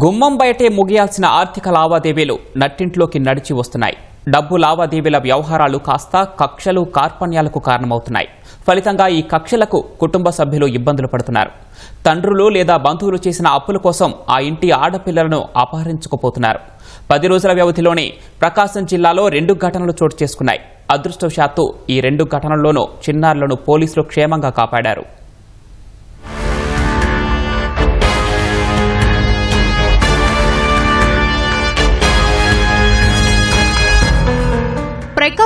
గుమ్మం బయటే ముగియాల్సిన ఆర్థిక లావాదేవీలు నట్టింట్లోకి నడిచి వస్తున్నాయి. డబ్బు లావాదేవీల వ్యవహారాలు కాస్త కక్షలు కార్పణ్యాలకు కారణమవుతున్నాయి. ఫలితంగా ఈ కక్షలకు కుటుంబ సభ్యులు ఇబ్బందులు పడుతున్నారు. తండ్రులు లేదా బంధువులు చేసిన అప్పుల కోసం ఆ ఇంటి ఆడపిల్లలను అపహరించుకుపోతున్నారు. పది రోజుల వ్యవధిలోనే ప్రకాశం జిల్లాలో రెండు ఘటనలు చోటు చేసుకున్నాయి. అదృష్టవశాత్తు ఈ రెండు ఘటనల్లోనూ చిన్నారులను పోలీసులు క్షేమంగా కాపాడారు.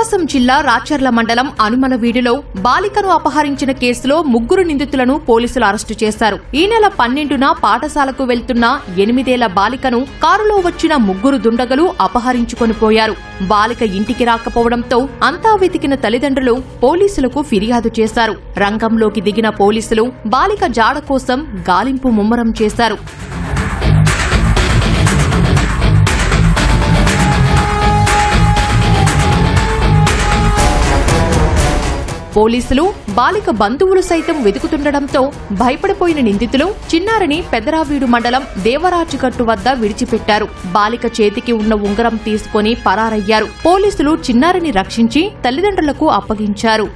ప్రకాశం జిల్లా రాచర్ల మండలం అనుమలవీడిలో బాలికను అపహరించిన కేసులో ముగ్గురు నిందితులను పోలీసులు అరెస్టు చేశారు. ఈ నెల పన్నెండున పాఠశాలకు వెళ్తున్న ఎనిమిదేళ్ళ బాలికను కారులో వచ్చిన ముగ్గురు దుండగలు అపహరించుకొని పోయారు. బాలిక ఇంటికి రాకపోవడంతో అంతా వెతికిన తల్లిదండ్రులు పోలీసులకు ఫిర్యాదు చేశారు. రంగంలోకి దిగిన పోలీసులు బాలిక జాడ కోసం గాలింపు ముమ్మరం చేశారు. పోలీసులు బాలిక బంధువులు సైతం వెతుకుతుండటంతో భయపడిపోయిన నిందితులు చిన్నారిని పెదరావీడు మండలం దేవరాజుగట్టు వద్ద విడిచిపెట్టారు. బాలిక చేతికి ఉన్న ఉంగరం తీసుకుని పరారయ్యారు. పోలీసులు చిన్నారిని రక్షించి తల్లిదండ్రులకు అప్పగించారు.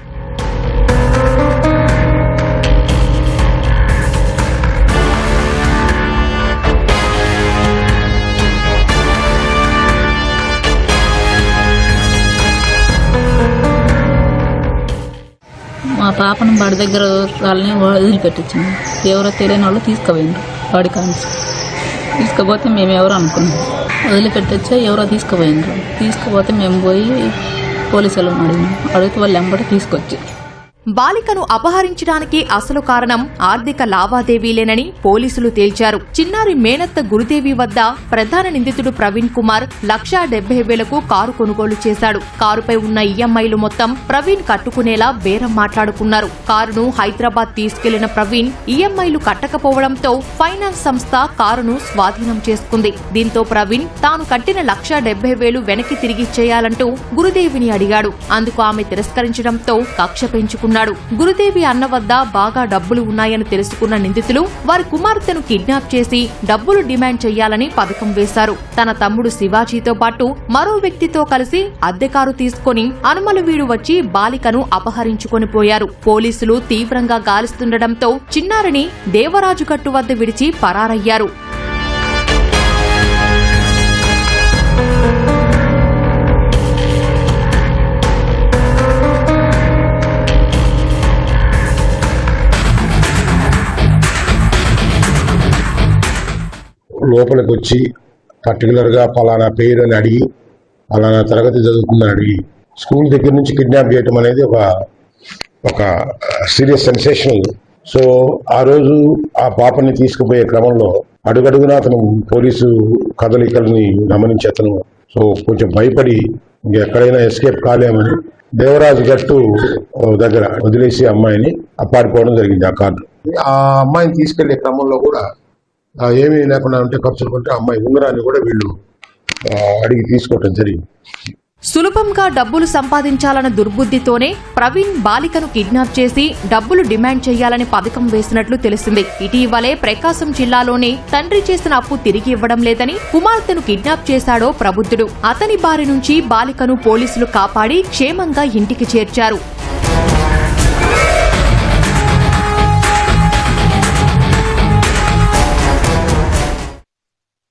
మా పాపను బడి దగ్గర వాళ్ళని వదిలిపెట్టించాము ఎవరో తెలియని వాళ్ళు తీసుకుపోయిండ్రు. వాడి కాన్స్ తీసుకుపోతే మేము ఎవరు అనుకున్నాం. వదిలిపెట్టొచ్చా? ఎవరో తీసుకుపోయిండ్రు. తీసుకుపోతే మేము పోయి పోలీసు వాళ్ళని అడిగినాం. అడిగితే వాళ్ళు ఎంబడి తీసుకొచ్చి బాలికను అపహరించడానికి అసలు కారణం ఆర్థిక లావాదేవీలేనని పోలీసులు తేల్చారు. చిన్నారి మేనత్త గురుదేవి వద్ద ప్రధాన నిందితుడు ప్రవీణ్ కుమార్ లక్షా డెబ్బై వేలకు కారు కొనుగోలు చేశాడు. కారుపై ఉన్న ఈఎంఐలు మొత్తం ప్రవీణ్ కట్టుకునేలా బేరం మాట్లాడుకున్నారు. కారును హైదరాబాద్ తీసుకెళ్ళిన ప్రవీణ్ ఈఎంఐలు కట్టకపోవడంతో ఫైనాన్స్ సంస్థ కారును స్వాధీనం చేసుకుంది. దీంతో ప్రవీణ్ తాను కట్టిన లక్షా డెబ్బై వేలు వెనక్కి తిరిగి చేయాలంటూ గురుదేవిని అడిగాడు. అందుకు ఆమె తిరస్కరించడంతో కక్ష పెంచుకున్నాడు గురుదేవి అన్న వద్ద బాగా డబ్బులు ఉన్నాయని తెలుసుకున్న నిందితులు వారి కుమార్తెను కిడ్నాప్ చేసి డబ్బులు డిమాండ్ చేయాలని పథకం వేశారు. తన తమ్ముడు శివాజీతో పాటు మరో వ్యక్తితో కలిసి అద్దె కారు తీసుకుని అనుమలవీడు వచ్చి బాలికను అపహరించుకొని పోయారు. పోలీసులు తీవ్రంగా గాలిస్తుండటంతో చిన్నారిని దేవరాజు కట్టు వద్ద విడిచి పరారయ్యారు. లోపలికి వచ్చి పర్టికులర్గా పలానా పేరు అని అడిగి పలానా తరగతి చదువుతుందని అడిగి స్కూల్ దగ్గర నుంచి కిడ్నాప్ చేయటం అనేది ఒక ఒక సీరియస్ సెన్సేషనల్ సో ఆ రోజు ఆ పాపని తీసుకుపోయే క్రమంలో అడుగడుగునా అతను పోలీసు కదలికల్ని గమనించి అతను సో కొంచెం భయపడి ఎక్కడైనా ఎస్కేప్ కాలేమని దేవరాజు గట్టు దగ్గర వదిలేసి అమ్మాయిని అప్పాడుకోవడం జరిగింది ఆ కార్డు ఆ అమ్మాయిని తీసుకెళ్ళే క్రమంలో కూడా ఏమీ లేకుండా ఉంటే ఖర్చులు కొంటే అమ్మాయి ఉంగరాన్ని కూడా వీళ్ళు అడిగి తీసుకోవటం జరిగింది. సులభంగా డబ్బులు సంపాదించాలన్న దుర్బుద్ధితోనే ప్రవీణ్ బాలికను కిడ్నాప్ చేసి డబ్బులు డిమాండ్ చేయాలని పథకం వేసినట్లు తెలిసింది. ఇటీవలే ప్రకాశం జిల్లాలోనే తండ్రి చేసిన అప్పు తిరిగి ఇవ్వడం లేదని కుమార్తెను కిడ్నాప్ చేశాడో ప్రబుద్ధుడు. అతని బారి నుంచి బాలికను పోలీసులు కాపాడి క్షేమంగా ఇంటికి చేర్చారు.